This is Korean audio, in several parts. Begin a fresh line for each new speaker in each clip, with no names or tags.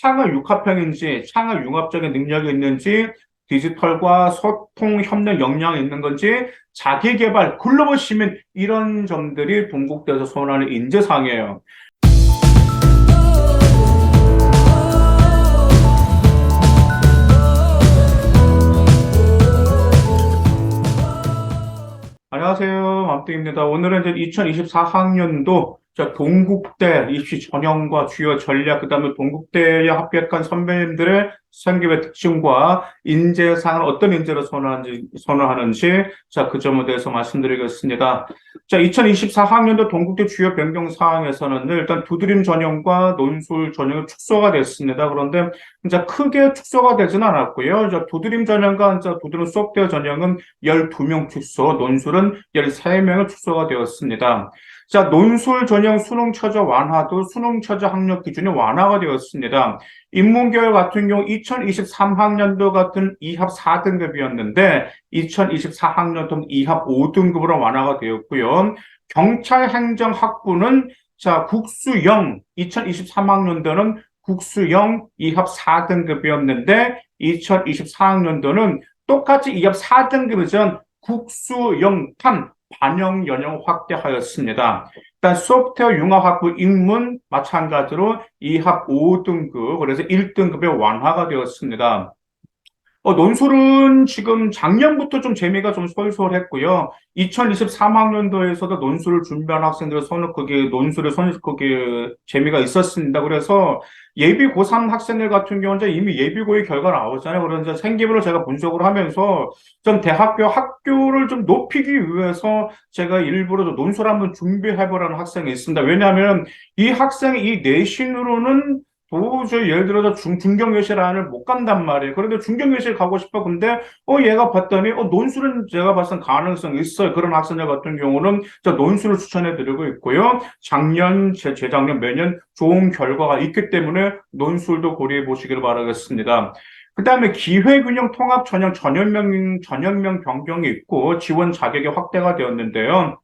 창의 육합형인지 창의 융합적인 능력이 있는지 디지털과 소통 협력 역량이 있는 건지 자기 개발 글로벌 시민 이런 점들이 동국대에서 선호하는 인재상이에요. 안녕하세요. 맘뚱입니다. 오늘은 이제 2024학년도 동국대 입시 전형과 주요 전략, 그 다음에 동국대에 합격한 선배님들의 생기의 특징과 인재상을 어떤 인재로 선호하는지, 선호하는지, 자, 그 점에 대해서 말씀드리겠습니다. 자, 2024학년도 동국대 주요 변경 사항에서는 일단 두드림 전형과 논술 전형이 축소가 됐습니다. 그런데 이제 크게 축소가 되지는 않았고요. 자, 두드림 전형과 이제 두드림 수업대어 전형은 12명 축소, 논술은 13명의 축소가 되었습니다. 자, 논술 전형 수능 처저 완화도 수능 처저 학력 기준이 완화가 되었습니다. 인문계열 같은 경우 2023학년도 같은 2합 4등급이었는데 2024학년도 2합 5등급으로 완화가 되었고요. 경찰 행정 학부는 자, 국수형 2023학년도는 국수형 2합 4등급이었는데 2024학년도는 똑같이 2합 4등급이전 국수형 3 반영 연령 확대하였습니다. 일단 소프트웨어 융합 학부 인문 마찬가지로 2합 5등급 그래서 1등급의 완화가 되었습니다. 어, 논술은 지금 작년부터 좀 재미가 좀 솔솔했고요. 2023학년도에서도 논술을 준비한 학생들의 선호 크기, 논술의 선호 크기 재미가 있었습니다. 그래서 예비 고3 학생들 같은 경우는 이미 예비고의 결과 나오잖아요. 그래서 생기부를 제가 분석을 하면서 좀 대학교 학교를 좀 높이기 위해서 제가 일부러 좀 논술 한번 준비해보라는 학생이 있습니다. 왜냐하면 이 학생이 이 내신으로는 도저히 예를 들어서 중, 중경외실 못 간단 말이에요. 그런데 중경외실 가고 싶어. 근데, 어, 얘가 봤더니, 어, 논술은 제가 봤을 때 가능성이 있어요. 그런 학생들 같은 경우는 저 논술을 추천해 드리고 있고요. 작년, 재, 재작년, 매년 좋은 결과가 있기 때문에 논술도 고려해 보시길 바라겠습니다. 그 다음에 기회균형 통합 전형 전형명, 전형명 변경이 있고 지원 자격이 확대가 되었는데요.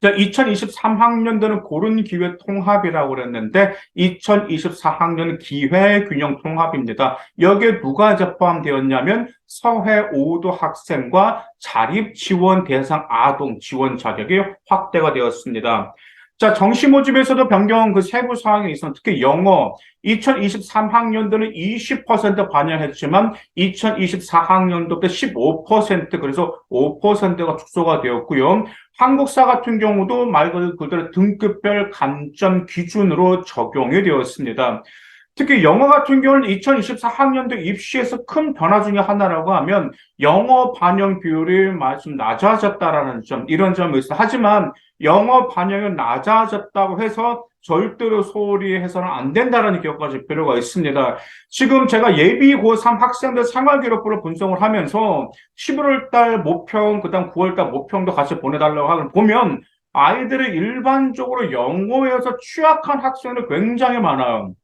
자, 2023학년도는 고른 기회 통합이라고 그랬는데 2024학년은 기회 균형 통합입니다. 여기에 누가 포함되었냐면 서해 5도 학생과 자립 지원 대상 아동 지원 자격이 확대가 되었습니다. 자, 정시 모집에서도 변경 그 세부 사항이 있어 특히 영어 2023학년도는 20% 반영했지만 2024학년도 때 15% 그래서 5%가 축소가 되었고요. 한국사 같은 경우도 말 그대로 등급별 감점 기준으로 적용이 되었습니다. 특히 영어 같은 경우는 2024학년도 입시에서 큰 변화 중에 하나라고 하면 영어 반영 비율이 좀 낮아졌다라는 점, 이런 점이 있어요. 하지만 영어 반영이 낮아졌다고 해서 절대로 소홀히 해서는 안 된다는 기억까지 필요가 있습니다. 지금 제가 예비 고3 학생들 생활 기록부를 분석을 하면서 11월 달 모평, 그 다음 9월 달 모평도 같이 보내달라고 하는 보면 아이들이 일반적으로 영어에서 취약한 학생들이 굉장히 많아요.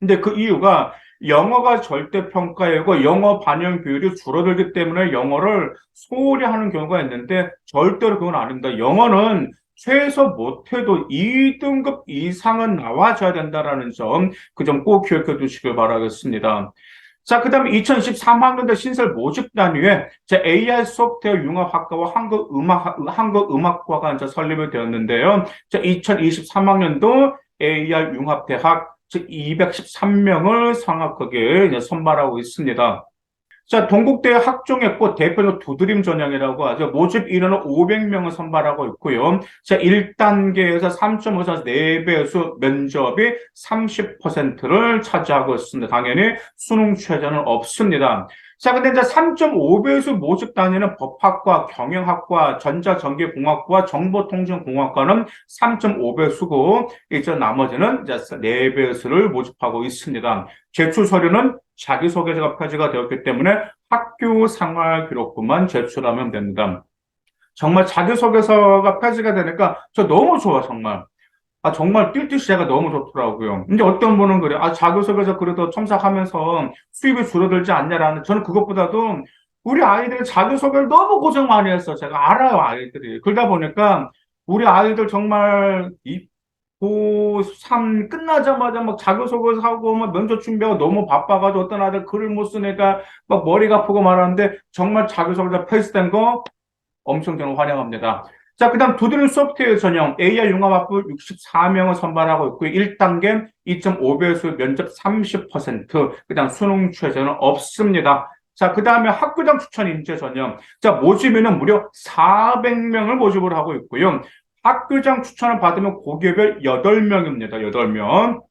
근데 그 이유가 영어가 절대평가이고 영어 반영 비율이 줄어들기 때문에 영어를 소홀히 하는 경우가 있는데 절대로 그건 아닙니다. 영어는 최소 못해도 2등급 이상은 나와줘야 된다라는 점, 그 점 꼭 기억해 두시길 바라겠습니다. 자, 그 다음에 2023학년도 신설 모집 단위에 AI 소프트웨어 융합학과와 한국음악, 한국음악과가 이제 설립이 되었는데요. 자, 2023학년도 AI 융합대학 즉 213명을 성악하게 선발하고 있습니다. 자, 동국대 학종의 대표로 두드림 전형이라고 하죠. 모집 인원은 500명을 선발하고 있고요. 자, 1단계에서 3.5사 4배수 면접이 30%를 차지하고 있습니다. 당연히 수능 최저는 없습니다. 자, 근데 이제 3.5배수 모집 단위는 법학과, 경영학과, 전자전기공학과, 정보통신공학과는 3.5배수고, 이제 나머지는 이제 4배수를 모집하고 있습니다. 제출 서류는 자기소개서가 표지가 되었기 때문에 학교 생활 기록부만 제출하면 됩니다. 정말 자기소개서가 표지가 되니까 저 너무 좋아, 정말. 아, 정말 뛸 듯이 제가 너무 좋더라고요. 근데 어떤 분은 그래. 아, 자기소개서 그래도 첨삭하면서 수입이 줄어들지 않냐라는, 저는 그것보다도 우리 아이들이 자기소개를 너무 고생 많이 했어. 제가 알아요, 아이들이. 그러다 보니까 우리 아이들 정말 이 고3 끝나자마자 막 자교섭을 하고 막 면접 준비하고 너무 바빠가지고 어떤 아들 글을 못 쓰니까 막 머리가 아프고 말하는데 정말 자교섭을 다 패스된 거 엄청 저는 환영합니다. 자, 그 다음 두드림 소프트웨어 전형 AR 융합 학부 64명을 선발하고 있고요. 1단계 2.5배수 면접 30%, 그 다음 수능 최저는 없습니다. 자, 그 다음에 학교장 추천 인재 전형. 자, 모집에는 무려 400명을 모집을 하고 있고요. 학교장 추천을 받으면 고개별 8명입니다. 8명.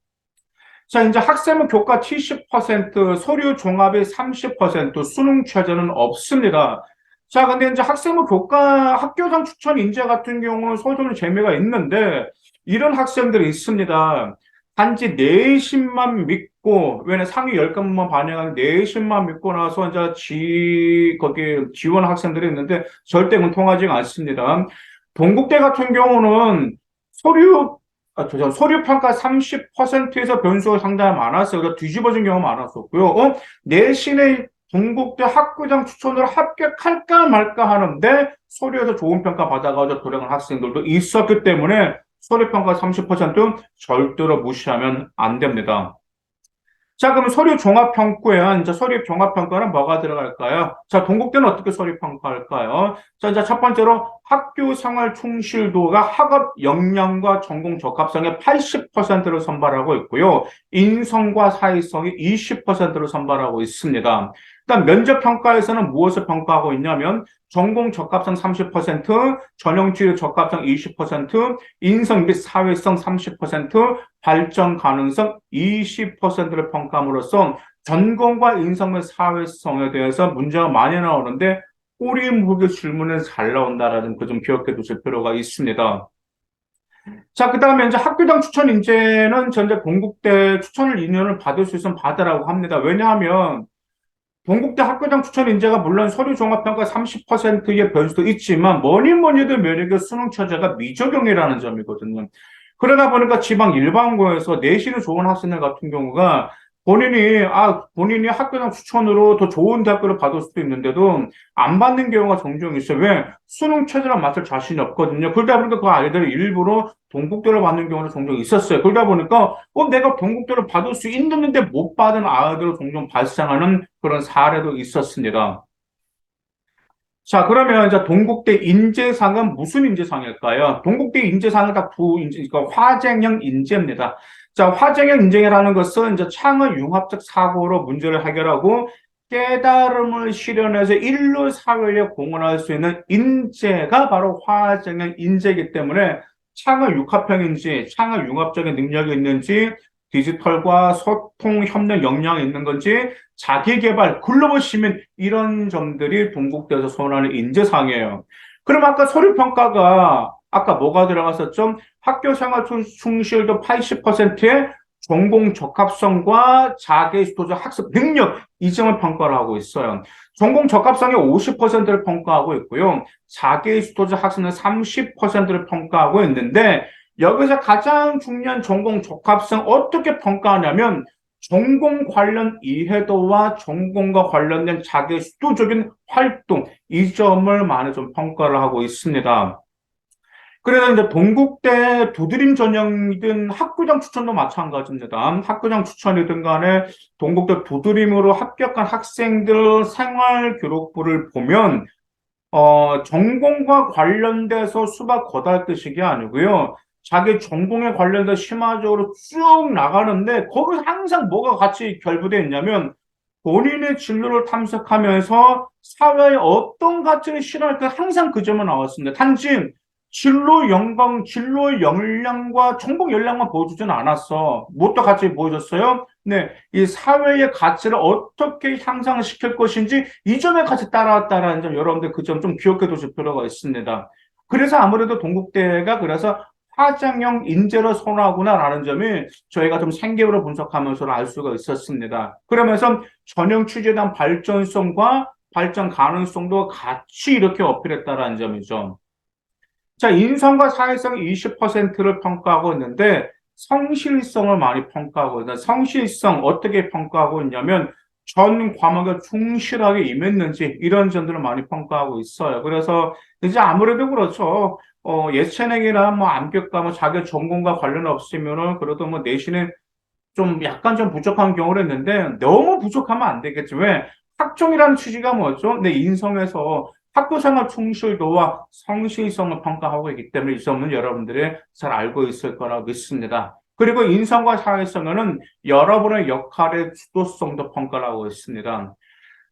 자, 이제 학생은 교과 70%, 서류 종합이 30%, 수능 최저는 없습니다. 자, 근데 이제 학생부 교과 학교장 추천 인재 같은 경우는 소좀 재미가 있는데 이런 학생들이 있습니다. 단지 내신만 믿고 왜냐 상위 10과목만 반영하는 내신만 믿고 나서 이제 지 거기 지원 학생들이 있는데 절대 그건 통하지가 않습니다. 동국대 같은 경우는 서류 아, 저, 서류 평가 30%에서 변수가 상당히 많았어요. 그래서 뒤집어진 경우가 많았었고요. 어? 내신의 동국대 학교장 추천으로 합격할까 말까 하는데 서류에서 좋은 평가 받아가지고 돌아간 학생들도 있었기 때문에 서류 평가 30% 절대로 무시하면 안 됩니다. 자, 그럼 서류 종합 평가에 이제 서류 종합 평가는 뭐가 들어갈까요? 자, 동국대는 어떻게 서류 평가할까요? 자, 이제 첫 번째로 학교 생활 충실도가 학업 역량과 전공 적합성의 80%를 선발하고 있고요. 인성과 사회성이 20%를 선발하고 있습니다. 일단 면접 평가에서는 무엇을 평가하고 있냐면 전공 적합성 30%, 전형 치료 적합성 20%, 인성 및 사회성 30%, 발전 가능성 20%를 평가함으로써 전공과 인성 및 사회성에 대해서 문제가 많이 나오는데 꼬리 무게 질문에 잘 나온다라는 그좀 기억해 두실 필요가 있습니다. 자, 그 다음에 이제 학교장 추천 인재는 전제 공국대 추천을 인연을 받을 수 있으면 받으라고 합니다. 왜냐하면 동국대 학교장 추천 인재가 물론 서류 종합평가 30%의 변수도 있지만 뭐니 뭐니 해도 면역의 수능 처제가 미적용이라는 점이거든요. 그러다 보니까 지방 일반고에서 내신이 좋은 학생들 같은 경우가 본인이 아 본인이 학교장 추천으로 더 좋은 대학교를 받을 수도 있는데도 안 받는 경우가 종종 있어요. 왜 수능 체제랑 맞을 자신이 없거든요. 그러다 보니까 그 아이들이 일부러 동국대를 받는 경우도 종종 있었어요. 그러다 보니까 어 내가 동국대를 받을 수 있는데 못 받은 아이들이 종종 발생하는 그런 사례도 있었습니다. 자, 그러면 이제 동국대 인재상은 무슨 인재상일까요? 동국대 인재상은 딱 두 인재, 그러니까 화쟁형 인재입니다. 자, 화쟁형 인재라는 것은 이제 창의 융합적 사고로 문제를 해결하고 깨달음을 실현해서 인류 사회에 공헌할 수 있는 인재가 바로 화쟁형 인재이기 때문에 창의 융합형인지 창의 융합적인 능력이 있는지 디지털과 소통 협력 역량이 있는 건지 자기 개발 글로벌 시민 이런 점들이 동국대에서 소원하는 인재상이에요. 그럼 아까 서류 평가가 아까 뭐가 들어갔었죠? 학교 생활 충실도 80%의 전공 적합성과 자기주도적 학습 능력 이 점을 평가를 하고 있어요. 전공 적합성의 50%를 평가하고 있고요. 자기주도적 학습은 30%를 평가하고 있는데 여기서 가장 중요한 전공 적합성 어떻게 평가하냐면 전공 관련 이해도와 전공과 관련된 자기 수도적인 활동 이 점을 많이 좀 평가를 하고 있습니다. 그래서 이제 동국대 두드림 전형이든 학교장 추천도 마찬가지입니다. 학교장 추천이든 간에 동국대 두드림으로 합격한 학생들 생활 기록부를 보면 어, 전공과 관련돼서 수박 거달뜻식이 아니고요. 자기 전공에 관련돼서 심화적으로 쭉 나가는데 거기서 항상 뭐가 같이 결부되어 있냐면 본인의 진로를 탐색하면서 사회에 어떤 가치를 실현할 때 항상 그 점은 나왔습니다. 단지 진로 영광, 진로 역량과 전공 역량만 보여주지는 않았어. 무엇도 같이 보여줬어요? 네. 이 사회의 가치를 어떻게 향상시킬 것인지 이 점에 같이 따라왔다라는 점, 여러분들 그 점 좀 기억해 두실 필요가 있습니다. 그래서 아무래도 동국대가 그래서 화장형 인재로 선호하구나라는 점이 저희가 좀 생계로 분석하면서 알 수가 있었습니다. 그러면서 전형 대한 발전성과 발전 가능성도 같이 이렇게 어필했다라는 점이죠. 자, 인성과 사회성 20%를 평가하고 있는데 성실성을 많이 평가하고 있는 성실성 어떻게 평가하고 있냐면 전 과목에 충실하게 임했는지 이런 점들을 많이 평가하고 있어요. 그래서 이제 아무래도 그렇죠. 어, 예체능이나 뭐 암격과 뭐 자기 전공과 관련 없으면은 그래도 뭐 내신에 좀 약간 좀 부족한 경우를 했는데 너무 부족하면 안 되겠지. 왜? 학종이라는 취지가 뭐죠? 내 인성에서 학교생활 충실도와 성실성을 평가하고 있기 때문에 이 점은 여러분들이 잘 알고 있을 거라 믿습니다. 그리고 인성과 사회성에는 여러분의 역할의 주도성도 평가를 하고 있습니다.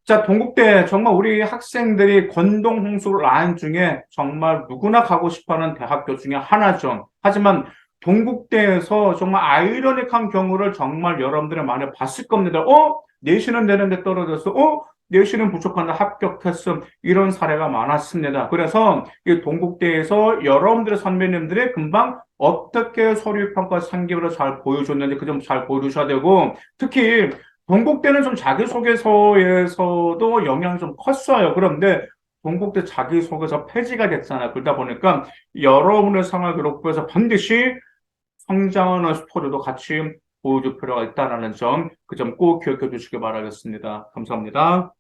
자, 동국대 정말 우리 학생들이 건동홍수 라인 중에 정말 누구나 가고 싶어하는 대학교 중에 하나죠. 하지만 동국대에서 정말 아이러닉한 경우를 정말 여러분들이 많이 봤을 겁니다. 어? 내신은 되는데 떨어졌어. 어? 내신은 부족한데 합격했음. 이런 사례가 많았습니다. 그래서 이 동국대에서 여러분들의 선배님들이 금방 어떻게 서류 평가 상기를 잘 보여줬는지 그 점 잘 보여주셔야 되고 특히 동국대는 좀 자기소개서에서도 영향이 좀 컸어요. 그런데 동국대 자기소개서 폐지가 됐잖아요. 그러다 보니까 여러분의 생활 기록부에서 반드시 성장하는 스토리도 같이 필요가 있다는 점, 그 점 꼭 기억해 주시기 바라겠습니다. 감사합니다.